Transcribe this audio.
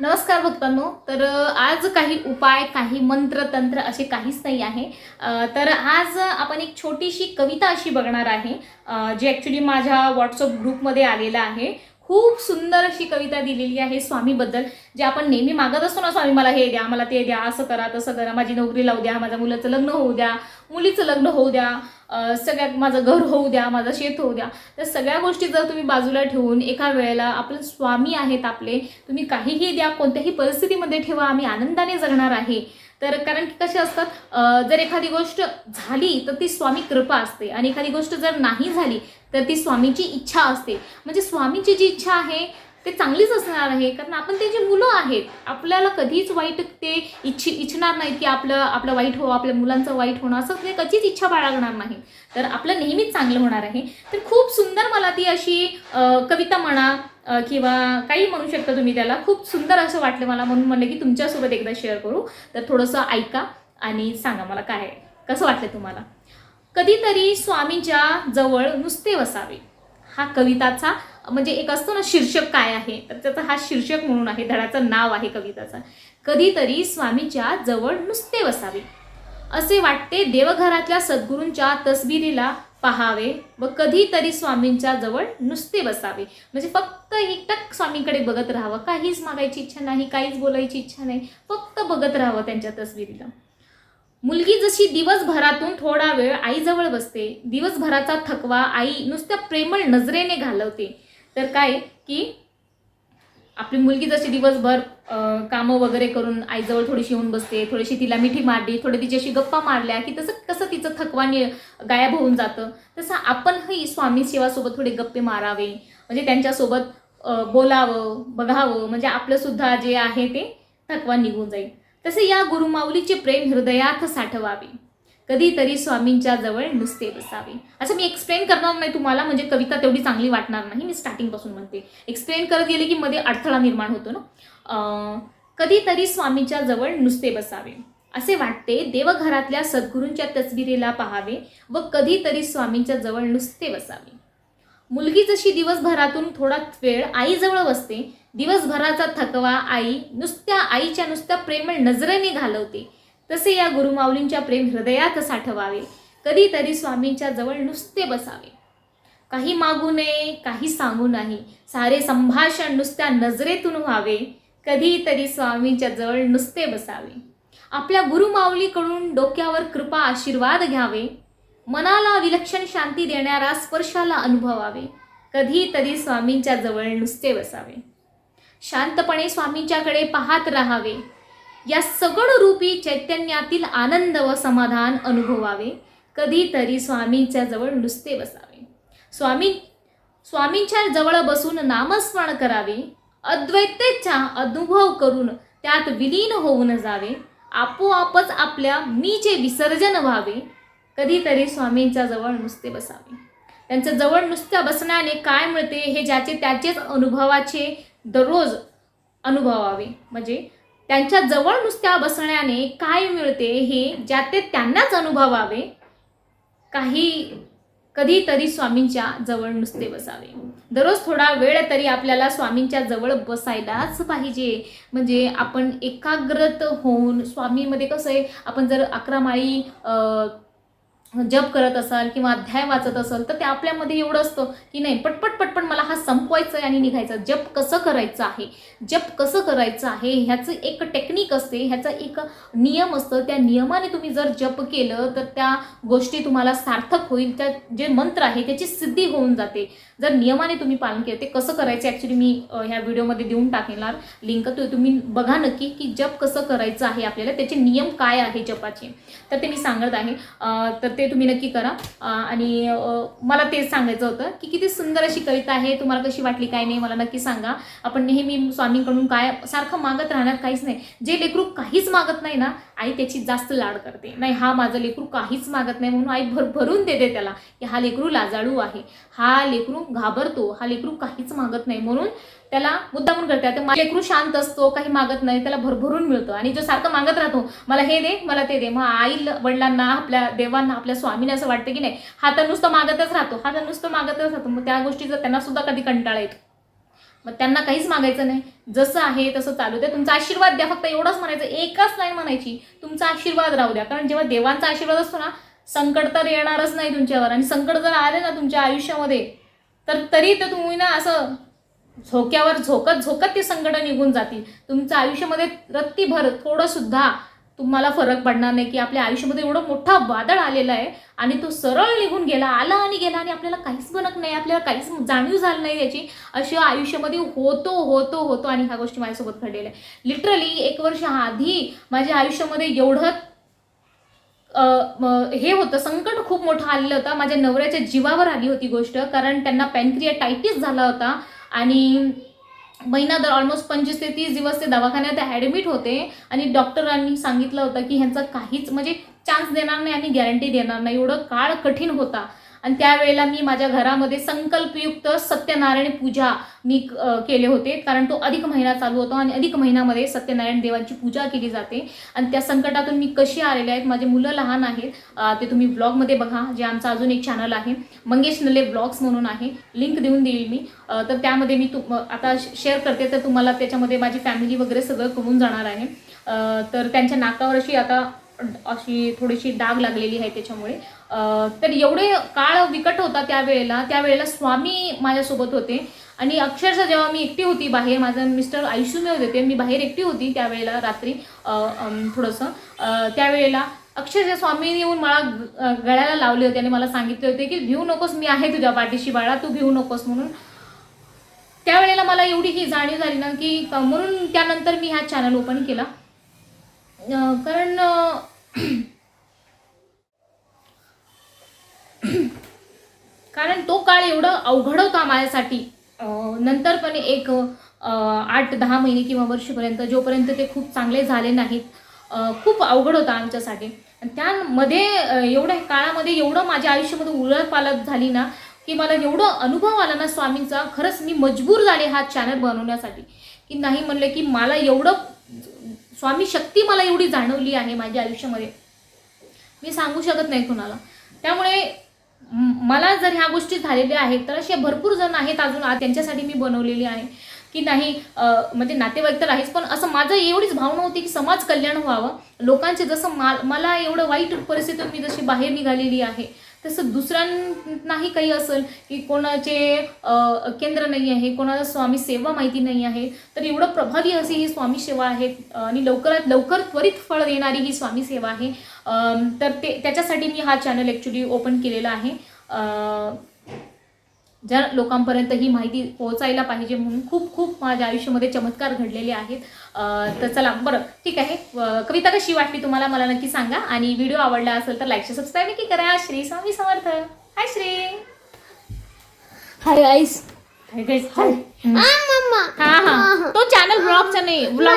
नमस्कार भक्तांनो. तर आज काही उपाय काही मंत्र तंत्र असे काहीच नाही आहे. तर आज आपण एक छोटीशी कविता अशी बघणार आहे. जी ॲक्च्युली माझ्या व्हॉट्सअप ग्रुपमध्ये आलेलं आहे. खूप सुंदर अशी कविता दिलेली आहे स्वामीबद्दल जे आपण नेहमी मागत असतो ना स्वामी मला हे द्या मला ते द्या असं करा तसं करा माझी नोकरी लावू द्या माझ्या मुलाचं लग्न होऊ द्या मुलीचं लग्न होऊ द्या सगळ्यात माझं घर होऊ द्या माझं शेत होऊ द्या. तर सगळ्या गोष्टी जर तुम्ही बाजूला ठेवून एका वेळेला आपलं स्वामी आहेत आपले तुम्ही काहीही द्या कोणत्याही परिस्थितीमध्ये ठेवा आम्ही आनंदाने जगणार आहे. तर कारण की कसे असतात जर एखादी गोष्ट झाली तर ती स्वामी कृपा असते. आणि एखादी गोष्ट जर नाही झाली तर ती स्वामीची इच्छा असते. म्हणजे स्वामीची जी इच्छा आहे ते चांगलीच असणार आहे. कारण आपण त्याची मुलं आहेत आपल्याला कधीच वाईट ते इच्छि इच्छणार नाहीत की आपलं आपलं वाईट हो आपल्या मुलांचं वाईट होणं असं ते कधीच इच्छा बाळगणार नाही. तर आपलं नेहमीच चांगलं होणार आहे. तर खूप सुंदर मला ती अशी कविता म्हणा किंवा काही म्हणू शकता तुम्ही त्याला. खूप सुंदर असं वाटलं मला म्हणून म्हणलं की तुमच्यासोबत एकदा शेअर करू. तर थोडंसं ऐका आणि सांगा मला काय आहे. कसं वाटलं तुम्हाला? कधीतरी स्वामींच्या जवळ नुसते वसावे. हा कविताचा म्हणजे एक असतो ना शीर्षक काय आहे? तर त्याचा हा शीर्षक म्हणून आहे धडाचं नाव आहे कविताचं. कधीतरी स्वामीच्या जवळ नुसते वसावे. असे वाटते देवघरातल्या सद्गुरूंच्या तसबिरीला पहावे व कधीतरी स्वामींच्या जवळ नुसते बसावे म्हणजे फक्त एकटक स्वामींकडे बघत राहावं. काहीच मागायची इच्छा नाही काहीच बोलायची इच्छा नाही. फक्त बघत राहावं त्यांच्या तसबिरीला. मुलगी जशी दिवसभरातून थोडा वेळ आईजवळ बसते दिवसभराचा थकवा आई नुसत्या प्रेमळ नजरेने घालवते. तर काय की आपली मुलगी जशी दिवसभर कामं वगैरे करून आईजवळ थोडीशी येऊन बसते थोडीशी तिला मिठी मारली थोडी तिच्याशी गप्पा मारल्या की तसं कसं तिचं थकवा नि गायब होऊन जातं. तसं आपणही स्वामी सेवासोबत थोडे गप्पे मारावे म्हणजे त्यांच्यासोबत बोलावं बघावं म्हणजे आपलंसुद्धा जे आहे ते थकवा निघून जाईल. तसे या गुरुमाऊलीचे प्रेम हृदयात साठवावे. कधीतरी स्वामींच्या जवळ नुसते बसावे. असं मी एक्सप्लेन करणार नाही तुम्हाला म्हणजे कविता तेवढी चांगली वाटणार नाही. मी स्टार्टिंगपासून म्हणते. एक्सप्लेन करत गेले की मध्ये अडथळा निर्माण होतो ना? कधीतरी स्वामींच्या जवळ नुसते बसावे. असे वाटते देवघरातल्या सद्गुरूंच्या तसबिरीला पाहावे व कधीतरी स्वामींच्या जवळ नुसते बसावे. मुलगी जशी दिवसभरातून थोडा वेळ आईजवळ बसते दिवसभराचा थकवा आई नुसत्या आईच्या नुसत्या प्रेमळ नजरेने घालवते. तसे या गुरुमाऊलींच्या प्रेम हृदयात साठवावे. कधीतरी स्वामींच्या जवळ नुसते बसावे. काही मागू नये काही सांगू नाही. सारे संभाषण नुसत्या नजरेतून व्हावे. कधीतरी स्वामींच्या जवळ नुसते बसावे. आपल्या गुरुमाऊलीकडून डोक्यावर कृपा आशीर्वाद घ्यावे. मनाला विलक्षण शांती देणारा स्पर्शाला अनुभवावे. कधीतरी स्वामींच्या जवळ नुसते बसावे. शांतपणे स्वामींच्याकडे पाहत राहावे. या सगळ रूपी चैतन्यातील आनंद व समाधान अनुभवावे. कधीतरी स्वामींच्या जवळ नुसते बसावे. स्वामी स्वामींच्या जवळ बसून नामस्मरण करावे. अद्वैतेचा अनुभव करून त्यात विलीन होऊन जावे. आपोआपच आपल्या मीचे विसर्जन व्हावे. कधीतरी स्वामींच्या जवळ नुसते बसावे. त्यांच्या जवळ नुसत्या बसण्याने काय मिळते हे ज्याचे त्याचेच अनुभवाचे दररोज अनुभवावे. म्हणजे त्यांच्या जवळ नुसत्या बसण्याने काय मिळते हे ज्या ते त्यांनाच अनुभवावे काही कधीतरी स्वामींच्या जवळ नुसते बसावे. दररोज थोडा वेळ तरी आपल्याला स्वामींच्या जवळ बसायलाच पाहिजे. म्हणजे आपण एकाग्रत होऊन स्वामीमध्ये कसं आहे आपण जर अकरा माळी जप करत असाल किंवा अध्याय वाचत असाल तर ते आपल्यामध्ये एवढं असतं की नाही पटपट पटपट मला हा संपवायचं आहे आणि निघायचं. जप कसं करायचं आहे? जप कसं करायचं आहे? ह्याचं एक टेक्निक असते ह्याचा एक नियम असतं. त्या नियमाने तुम्ही जर जप केलं तर त्या गोष्टी तुम्हाला सार्थक होईल. त्या जे मंत्र आहे त्याची सिद्धी होऊन जाते. जर नियमाने तुम्ही पालन केलं ते कसं करायचं? ॲक्च्युली मी ह्या व्हिडिओमध्ये देऊन टाकणार लिंक तो तुम्ही बघा नक्की की जप कसं करायचं आहे आपल्याला? त्याचे नियम काय आहे जपाचे? तर ते मी सांगत आहे. तर ते तुम्ही नक्की करा. आणि मला तेच सांगायचं होतं की किती सुंदर अशी कविता आहे तुम्हाला कशी वाटली काय नाही मला नक्की सांगा. आपण नेहमी स्वामींकडून काय सारखं मागत राहणार काहीच नाही. जे लेकरू काहीच मागत नाही ना आई त्याची जास्त लाड करते. नाही हा माझं लेकरू काहीच मागत नाही म्हणून आई भर भरून देते त्याला की हा लेकरू लाजाळू आहे. हा लेकरू घाबरतो हा लेकरू काहीच मागत नाही म्हणून त्याला मुद्दामून करते आता लेकरू शांत असतो काही मागत नाही त्याला भरभरून मिळतो. आणि जो सारखं मागत राहतो मला हे दे मला ते दे. मग आई वडिलांना आपल्या देवांना आपल्या स्वामींना असं वाटतं की नाही हा तर नुसतं मागतच राहतो हा तर नुसतं मागतच राहतो. मग त्या गोष्टीचा त्यांना सुद्धा कधी कंटाळा येतो. मग त्यांना काहीच मागायचं नाही. जसं आहे तसं चालू द्या. तुमचा आशीर्वाद द्या. फक्त एवढंच म्हणायचं. एकच लाईन म्हणायची तुमचा आशीर्वाद राहू द्या. कारण जेव्हा देवांचा आशीर्वाद असतो ना संकट तर येणारच नाही तुमच्यावर. आणि संकट जर आले ना तुमच्या आयुष्यामध्ये तर तरी तर तुम्ही ना असं झोक्यावर झोकत झोकत ते संकट निघून जातील. तुमच्या आयुष्यामध्ये रत्तीभर थोडंसुद्धा तुम्हाला फरक पडणार नाही की आपल्या आयुष्यामध्ये एवढं मोठा वादळ आलेला आहे आणि तो सरळ निघून गेला आला आणि गेला आणि आपल्याला काहीच बनत नाही आपल्याला काहीच जाणीव झाली नाही त्याची. अशी आयुष्यामध्ये होतो होतो होतो आणि ह्या गोष्टी माझ्यासोबत घडलेल्या आहे लिटरली एक वर्ष आधी माझ्या आयुष्यामध्ये एवढं हे होतं संकट खूप मोठं आलेलं होतं. माझ्या नवऱ्याच्या जीवावर आली होती गोष्ट कारण त्यांना पॅनक्रिया पॅनक्रियाटायटिस झाला होता आणि महिना दर ऑलमोस्ट पंचवीस ते तीस दिवस ते दवाखान्यात ॲडमिट होते. आणि डॉक्टरांनी सांगितलं होतं की ह्यांचा काहीच म्हणजे चान्स देणार नाही आणि गॅरंटी देणार नाही. एवढं काळ कठीण होता. आणि त्यावेळेला मी माझ्या घरामध्ये संकल्पयुक्त सत्यनारायण पूजा मी केले होते. कारण तो अधिक महिना चालू होता आणि अधिक महिन्यामध्ये सत्यनारायण देवांची पूजा केली जाते. आणि त्या संकटातून मी कशी आलेले आहेत माझे मुलं लहान आहेत ते तुम्ही ब्लॉगमध्ये बघा जे आमचं अजून एक चॅनल आहे मंगेश नले ब्लॉग्स म्हणून आहे. लिंक देऊन देईल मी. तर त्यामध्ये मी तु आता शेअर करते तर तुम्हाला त्याच्यामध्ये माझी फॅमिली वगैरे सगळं कळून जाणार आहे. तर त्यांच्या नाकावर अशी आता अशी थोडीशी डाग लागलेली आहे त्याच्यामुळे. तर एवढे काळ विकट होता त्यावेळेला त्यावेळेला स्वामी माझ्यासोबत होते. आणि अक्षरशः जेव्हा मी एकटी होती बाहेर माझं मिस्टर आयुष्यमेव होते मी बाहेर एकटी होती त्यावेळेला रात्री थोडंसं. त्यावेळेला अक्षरशः स्वामीने येऊन मला ग- गळ्याला लावले होते आणि मला सांगितले होते की भिऊ नकोस मी आहे तुझ्या पाठीशी बाळा तू भिऊ नकोस म्हणून. त्यावेळेला मला एवढी ही जाणीव झाली ना की म्हणून त्यानंतर मी हा चॅनल ओपन केला. कारण कारण तो काळ एवढं अवघड होता माझ्यासाठी. नंतर पण एक आठ दहा महिने किंवा वर्षपर्यंत जोपर्यंत ते खूप चांगले झाले नाहीत खूप अवघड होता आमच्यासाठी आणि त्यामध्ये एवढ्या काळामध्ये एवढं माझ्या आयुष्यामध्ये उलटपालट झाली ना की मला एवढं अनुभव आला ना स्वामींचा खरंच मी मजबूर झाले हा चॅनल बनवण्यासाठी. की नाही म्हणलं की मला एवढं स्वामी शक्ती मला एवढी जाणवली आहे माझ्या आयुष्यामध्ये. मी सांगू शकत नाही कुणाला. त्यामुळे मला जर ह्या गोष्टी झालेल्या आहेत तर असे भरपूर जण आहेत अजून त्यांच्यासाठी मी बनवलेली आहे. की नाही म्हणजे नातेवाईक तर आहेच पण असं माझं एवढीच भावना होती की समाज कल्याण व्हावं. लोकांचे जसं मा मला एवढं वाईट परिस्थितीतून मी जशी बाहेर निघालेली आहे तसं दुसऱ्यांनाही काही असेल की कोणाचे केंद्र नाही आहे कोणाला स्वामी सेवा माहिती नाही आहे तर एवढं प्रभावी अशी ही स्वामी सेवा आहे आणि लवकरात लवकर त्वरित फळ देणारी ही स्वामी सेवा आहे. तर ते त्याच्यासाठी मी हा चॅनल ॲक्च्युली ओपन केलेला आहे. ज्या लोकांपर्यंत ही माहिती पोहोचायला पाहिजे म्हणून खूप खूप माझ्या आयुष्यामध्ये चमत्कार घडलेले आहेत. तर चला बरं ठीक आहे. कविता कशी वाटली तुम्हाला? मला नक्की सांगा. आणि व्हिडिओ आवडला असेल तर लाईक सबस्क्राईब नक्की करा. श्री स्वामी समर्थ. हाय श्री. हाय आईस हाय guys, हाय हा हा तो चॅनल ब्लॉगचा नाही ब्लॉग